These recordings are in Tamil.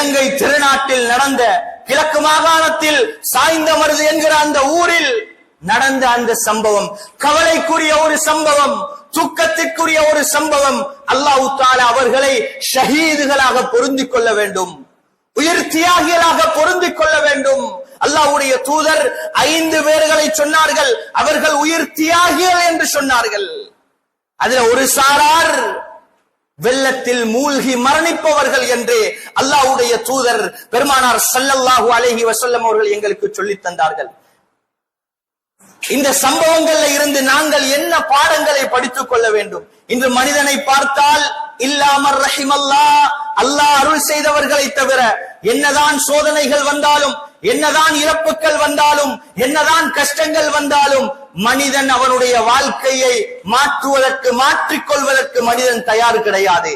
இலங்கை திருநாட்டில் நடந்த கிழக்கு மாகாணத்தில் சாய்ந்தமருது என்கிற அந்த ஊரில் நடந்த அந்த சம்பவம் கவலைக்குரிய ஒரு சம்பவம் துக்கத்திற்குரிய ஒரு சம்பவம் அல்லாஹு தாலா அவர்களை ஷஹீதுகளாக பொருந்திக் கொள்ள வேண்டும். உயிர் தியாகிகளாக பொருந்திக் கொள்ள வேண்டும். அல்லாஹ்வுடைய தூதர் ஐந்து பேர்களை சொன்னார்கள். அவர்கள் உயிர் தியாகிகள் என்று சொன்னார்கள். அதுல ஒரு சாரார் வெள்ளத்தில் மூழ்கி மரணிப்பவர்கள் என்று அல்லாஹ்வுடைய தூதர் பெருமானார் சல்லல்லாஹு அலஹி வசல்லம் அவர்கள் எங்களுக்கு சொல்லித் தந்தார்கள். இந்த சம்பவங்கள்ல இருந்து நாங்கள் என்ன பாடங்களை படித்துக் கொள்ள வேண்டும்? இன்று மனிதனை பார்த்தால் இல்லாமர் ரஹிமல்லா அல்லாஹ் அருள் செய்தவர்களை தவிர என்னதான் சோதனைகள் வந்தாலும் என்னதான் இறப்புகள் வந்தாலும் என்னதான் கஷ்டங்கள் வந்தாலும் மனிதன் அவனுடைய வாழ்க்கையை மாற்றுவதற்கு மாற்றிக்கொள்வதற்கு மனிதன் தயார் கிடையாது.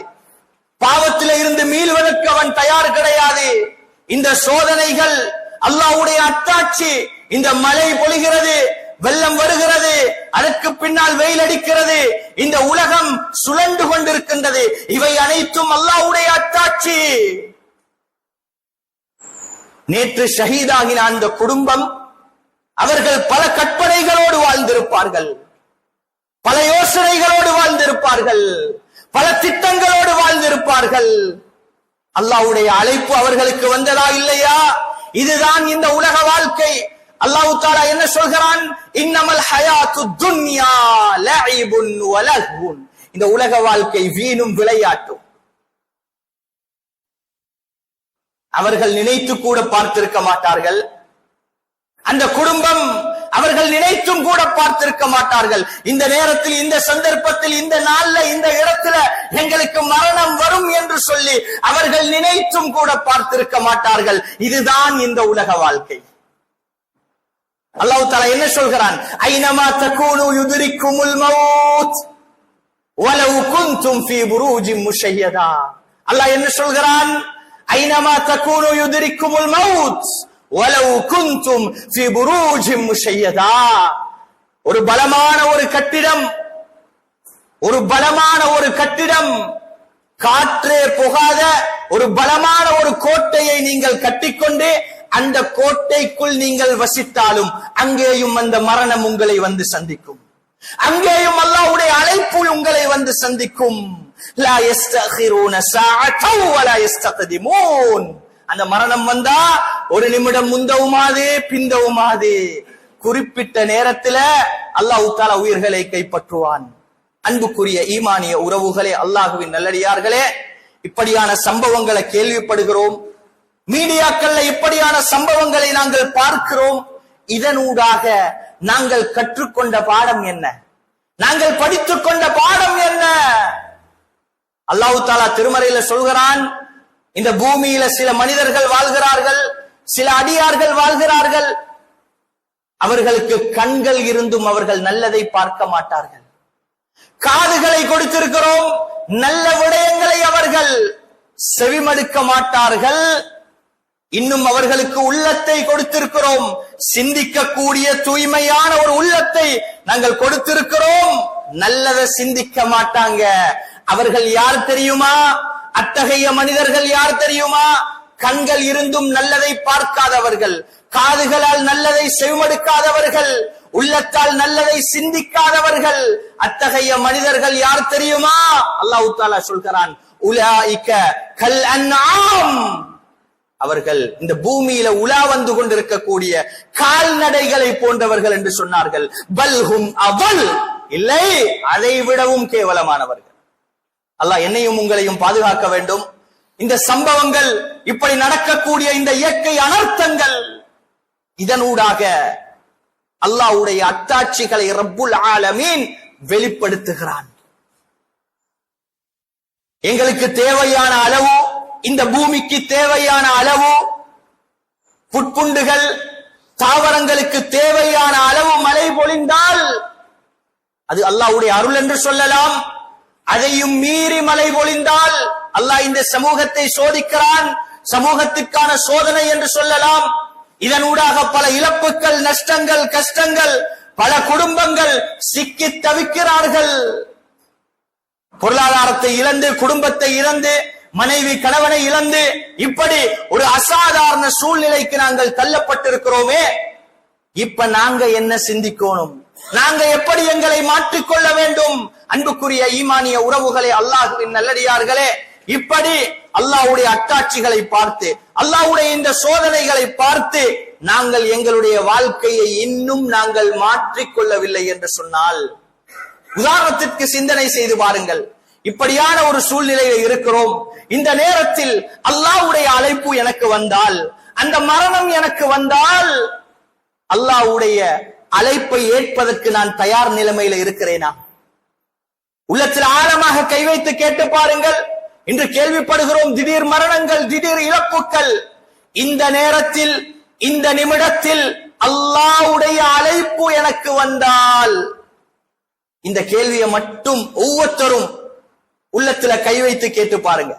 பாவத்தில இருந்து மீள்வதற்கு அவன் தயார் கிடையாது. இந்த சோதனைகள் அல்லாவுடைய அத்தாட்சி இந்த மழை பொழிகிறது வெள்ளம் அதற்கு பின்னால் வெயில் அடிக்கிறது. இந்த உலகம் சுழண்டு கொண்டிருக்கின்றது. இவை அனைத்தும் அல்லாவுடைய அத்தாட்சி. நேற்று ஷஹீதாகின அந்த குடும்பம் அவர்கள் பல கற்பனைகளோடு வாழ்ந்திருப்பார்கள். பல யோசனைகளோடு வாழ்ந்திருப்பார்கள். பல திட்டங்களோடு வாழ்ந்திருப்பார்கள். அல்லாவுடைய அழைப்பு அவர்களுக்கு வந்ததா இல்லையா? இதுதான் இந்த உலக வாழ்க்கை. அல்லாஹு தாலா என்ன சொல்கிறான்? இன்னமல் ஹயாத்து துன்யா லஇபுன் வலஹுன் இந்த உலக வாழ்க்கை வீணும் விளையாட்டும். அவர்கள் நினைத்து கூட பார்த்திருக்க மாட்டார்கள். அந்த குடும்பம் அவர்கள் நினைத்தும் கூட பார்த்திருக்க மாட்டார்கள். இந்த நேரத்தில் இந்த சந்தர்ப்பத்தில் இந்த நாள்ல இந்த இடத்துல எங்களுக்கு மரணம் வரும் என்று சொல்லி அவர்கள் நினைத்தும் கூட பார்த்திருக்க மாட்டார்கள். இதுதான் இந்த உலக வாழ்க்கை. அல்லாஹ் தாலா என்ன சொல்கிறான்? ஐனமா தகூனு யுத்ரிக்குமுல் மவுத். வலவு குந்தும் ஃபீ புரூஜின் முஷையதா. அல்லாஹ் என்ன சொல்கிறான்? ஐனமா தகூனு யுத்ரிக்குமுல் மவுத். வலவு குந்தும் ஃபீ புரூஜின் முஷையதா. ஒரு பலமான ஒரு கட்டிடம். ஒரு பலமான ஒரு கட்டிடம். காற்றே புகாத ஒரு பலமான ஒரு கோட்டையை நீங்கள் கட்டிக்கொண்டு அந்த கோட்டைக்குள் நீங்கள் வசித்தாலும் அங்கேயும் அந்த மரணம் உங்களை வந்து சந்திக்கும். அங்கேயும் அல்லாஹ்வுடைய அழைப்பு உங்களை வந்து சந்திக்கும். லா அந்த மரணம் வந்தா ஒரு நிமிடம் முந்தவுமாது பிந்தவுமாது. குறிப்பிட்ட நேரத்துல அல்லாஹ் தாலா உயிர்களை கைப்பற்றுவான். அன்புக்குரிய ஈமானிய உறவுகளே அல்லாஹுவின் நல்லடியார்களே இப்படியான சம்பவங்களை கேள்விப்படுகிறோம். மீடியாக்கள்ல இப்படியான சம்பவங்களை நாங்கள் பார்க்கிறோம். இதனூடாக நாங்கள் கற்றுக்கொண்ட பாடம் என்ன? நாங்கள் படித்துக் கொண்ட பாடம் என்ன? அல்லாஹு தாலா திருமறையில சொல்கிறான் இந்த பூமியில சில மனிதர்கள் வாழ்கிறார்கள் சில அடியார்கள் வாழ்கிறார்கள். அவர்களுக்கு கண்கள் இருந்தும் அவர்கள் நல்லதை பார்க்க மாட்டார்கள். காதுகளை கொடுத்திருக்கிறோம் நல்ல விடயங்களை அவர்கள் செவிமடுக்க மாட்டார்கள். இன்னும் அவர்களுக்கு உள்ளத்தை கொடுத்திருக்கிறோம். சிந்திக்கக்கூடிய தூய்மையான ஒரு உள்ளத்தை நாங்கள் கொடுத்திருக்கிறோம். நல்லதை சிந்திக்க மாட்டாங்க. அவர்கள் யார் தெரியுமா? அத்தகைய மனிதர்கள் யார் தெரியுமா? கண்கள் இருந்தும் நல்லதை பார்க்காதவர்கள் காதுகளால் நல்லதை செவிமடுக்காதவர்கள் உள்ளத்தால் நல்லதை சிந்திக்காதவர்கள். அத்தகைய மனிதர்கள் யார் தெரியுமா? அல்லாஹ் தாலா சொல்கிறான் உலாயிக்க கல் அண்ணாம் அவர்கள் இந்த பூமியில உலா வந்து கொண்டிருக்கக்கூடிய கால்நடைகளை போன்றவர்கள் என்று சொன்னார்கள். பல்ஹும் அவள் இல்லை அதை விடவும் கேவலமானவர்கள். அல்லாஹ் என்னையும் உங்களையும் பாதுகாக்க வேண்டும். இந்த சம்பவங்கள் இப்படி நடக்கக்கூடிய இந்த இயற்கை அனர்த்தங்கள் இதனூடாக அல்லாஹ்வுடைய அத்தாட்சிகளை ரப்புல் ஆலமீன் வெளிப்படுத்துகிறான். எங்களுக்கு தேவையான அளவு இந்த பூமிக்கு தேவையான அளவு புட்புண்டுகள் தாவரங்களுக்கு தேவையான அளவு மழை பொழிந்தால் அது அல்லாஹ்வுடைய அருள் என்று சொல்லலாம். அதையும் மீறி மழை பொழிந்தால் அல்லாஹ் இந்த சமூகத்தை சோதிக்கிறான். சமூகத்திற்கான சோதனை என்று சொல்லலாம். இதனூடாக பல இழப்புகள் நஷ்டங்கள் கஷ்டங்கள் பல குடும்பங்கள் சிக்கி தவிக்கிறார்கள். பொருளாதாரத்தை இழந்து குடும்பத்தை இழந்து மனைவி கணவனை இழந்து இப்படி ஒரு அசாதாரண சூழ்நிலைக்கு நாங்கள் தள்ளப்பட்டிருக்கிறோமே இப்ப நாங்க என்ன சிந்திக்கணும்? நாங்க எப்படி எங்களை மாற்றிக்கொள்ள வேண்டும்? அன்புக்குரிய ஈமானிய உறவுகளை அல்லாஹுவின் நல்லடியார்களே இப்படி அல்லாஹ்வுடைய அட்டாட்சிகளை பார்த்து அல்லாஹுடைய இந்த சோதனைகளை பார்த்து நாங்கள் எங்களுடைய வாழ்க்கையை இன்னும் நாங்கள் மாற்றிக்கொள்ளவில்லை என்று சொன்னால் உதாரணத்திற்கு சிந்தனை செய்து பாருங்கள். இப்படியான ஒரு சூழ்நிலையில இருக்கிறோம். இந்த நேரத்தில் அல்லாஹ்வுடைய அழைப்பு எனக்கு வந்தால் அந்த மரணம் எனக்கு வந்தால் அல்லாஹ்வுடைய அழைப்பை ஏற்பதற்கு நான் தயார் நிலைமையில இருக்கிறேனா? உள்ளத்தில் ஆழமாக கை வைத்து கேட்டு பாருங்கள். இன்று கேள்விப்படுகிறோம் திடீர் மரணங்கள் திடீர் இழப்புக்கள் இந்த நேரத்தில் இந்த நிமிடத்தில் அல்லாஹ்வுடைய அழைப்பு எனக்கு வந்தால் இந்த கேள்வியை மட்டும் ஒவ்வொருத்தரும் உள்ளத்துல கை வைத்து கேட்டு பாருங்க.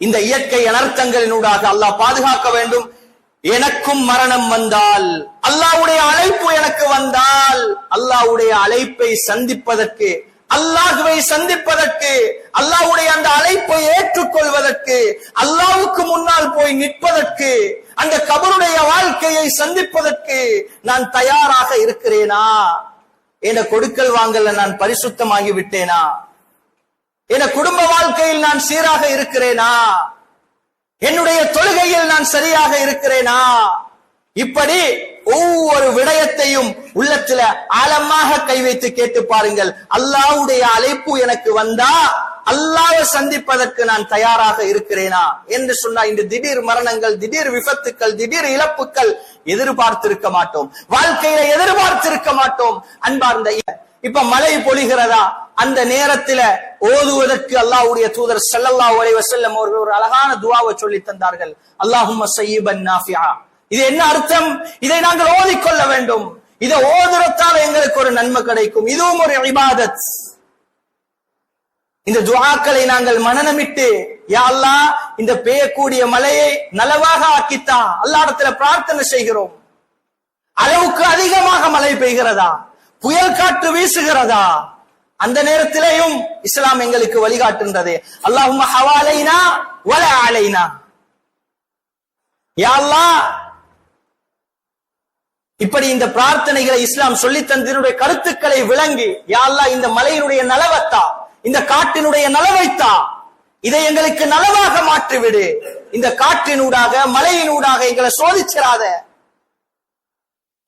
இந்த இயற்கை அனர்த்தங்களினூடாக அல்லாஹ் பாதுகாக்க வேண்டும். எனக்கும் மரணம் வந்தால் அல்லாஹ்வுடைய அழைப்பு எனக்கு வந்தால் அல்லாஹ்வுடைய அழைப்பை சந்திப்பதற்கு அல்லாஹுவை சந்திப்பதற்கு அல்லாஹ்வுடைய அந்த அழைப்பை ஏற்றுக்கொள்வதற்கு அல்லாவுக்கு முன்னால் போய் நிற்பதற்கு அந்த கபருடைய வாழ்க்கையை சந்திப்பதற்கு நான் தயாராக இருக்கிறேனா? என கொடுக்கல் வாங்கல நான் பரிசுத்தமாகி விட்டேனா என குடும்ப வாழ்க்கையில் நான் சீராக இருக்கிறேனா? என்னுடைய தொழுகையில் நான் சரியாக இருக்கிறேனா? இப்படி ஒவ்வொரு விடயத்தையும் உள்ளத்துல ஆழமாக கை வைத்து கேட்டு பாருங்கள். அல்லாவுடைய அழைப்பு எனக்கு வந்தா அல்லாவை சந்திப்பதற்கு நான் தயாராக இருக்கிறேனா? என்று சொன்னா இந்த திடீர் மரணங்கள் திடீர் விபத்துக்கள் திடீர் இழப்புக்கள் எதிர்பார்த்திருக்க மாட்டோம். வாழ்க்கையில எதிர்பார்த்திருக்க மாட்டோம். அன்பார்ந்த இப்ப மழை பொழிகிறதா? அந்த நேரத்துல ஓதுவதற்கு அல்லாஹ்வுடைய தூதர் ஸல்லல்லாஹு அலைஹி வஸல்லம் அவர்கள் ஒரு அழகான துவாவை சொல்லி தந்தார்கள். அல்லாஹும் ஸய்யிபன் இது என்ன அர்த்தம்? இதை நாங்கள் ஓதிக்கொள்ள வேண்டும். இதை ஓதுறத்தால் எங்களுக்கு ஒரு நன்மை கிடைக்கும். இதுவும் ஒரு இபாதத். இந்த துவாக்களை நாங்கள் மனநமிட்டு யா அல்லாஹ் இந்த பெய்யக்கூடிய மலையை நலவாக ஆக்கித்தா அல்லாடத்துல பிரார்த்தனை செய்கிறோம். அளவுக்கு அதிகமாக மழை பெய்கிறதா? புயல் காற்று வீசுகிறதா? அந்த நேரத்திலேயும் இஸ்லாம் எங்களுக்கு வழிகாட்டுகின்றது. அல்லாஹும் ஹவாலைனா வல அலைனா. யாழ்லா இப்படி இந்த பிரார்த்தனைகளை இஸ்லாம் சொல்லி தந்தினுடைய கருத்துக்களை விளங்கி யா இந்த மலையினுடைய நலவத்தா இந்த காட்டினுடைய நலவைத்தா இதை எங்களுக்கு நலவாக மாற்றிவிடு. இந்த காற்றினூடாக மலையினூடாக எங்களை சோதிச்சிடாத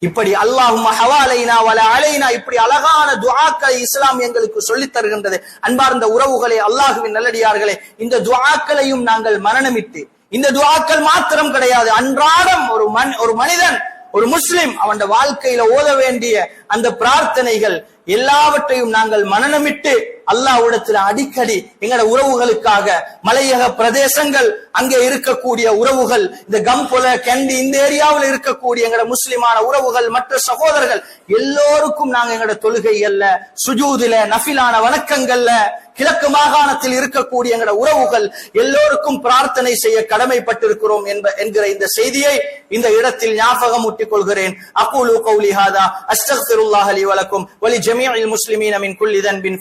இப்படி அல்லாஹும் ஹவாலைனா வல அலைனா இப்படி அழகான துவாக்களை இஸ்லாம் எங்களுக்கு சொல்லித் தருகின்றது. அன்பார்ந்த உறவுகளே அல்லாஹுவின் நல்லடியார்களே இந்த துவாக்களையும் நாங்கள் மரணமிட்டு இந்த துவாக்கள் மாத்திரம் கிடையாது. அன்றாடம் ஒரு மன் ஒரு மனிதன் ஒரு முஸ்லிம் அவன் வாழ்க்கையில ஓத வேண்டிய அந்த பிரார்த்தனைகள் எல்லாவற்றையும் நாங்கள் மனநமிட்டு அல்லாஹ்விடத்தில் அடிக்கடி எங்களோட உறவுகளுக்காக மலையக பிரதேசங்கள் அங்கே இருக்கக்கூடிய உறவுகள் இந்த கம்போல கண்டி இந்த ஏரியாவில் இருக்கக்கூடிய எங்கட முஸ்லிமான உறவுகள் மற்ற சகோதரர்கள் எல்லோருக்கும் நாங்க எங்கட தொழுகை அல்ல சுஜூதில நஃபிலான வணக்கங்கள்ல கிழக்கு மாகாணத்தில் இருக்கக்கூடிய எங்கட உறவுகள் எல்லோருக்கும் பிரார்த்தனை செய்ய கடமைப்பட்டிருக்கிறோம் என்ப என்கிற இந்த செய்தியை இந்த இடத்தில் ஞாபகம் ஊட்டிக் கொள்கிறேன் அப்போலு கௌலிஹாதா அஸ்தக்ஃபிருல்லாஹ் லி வலக்கும் வலி ஜமீஇல் முஸ்லிமீன மின் குல்லி தன்பின்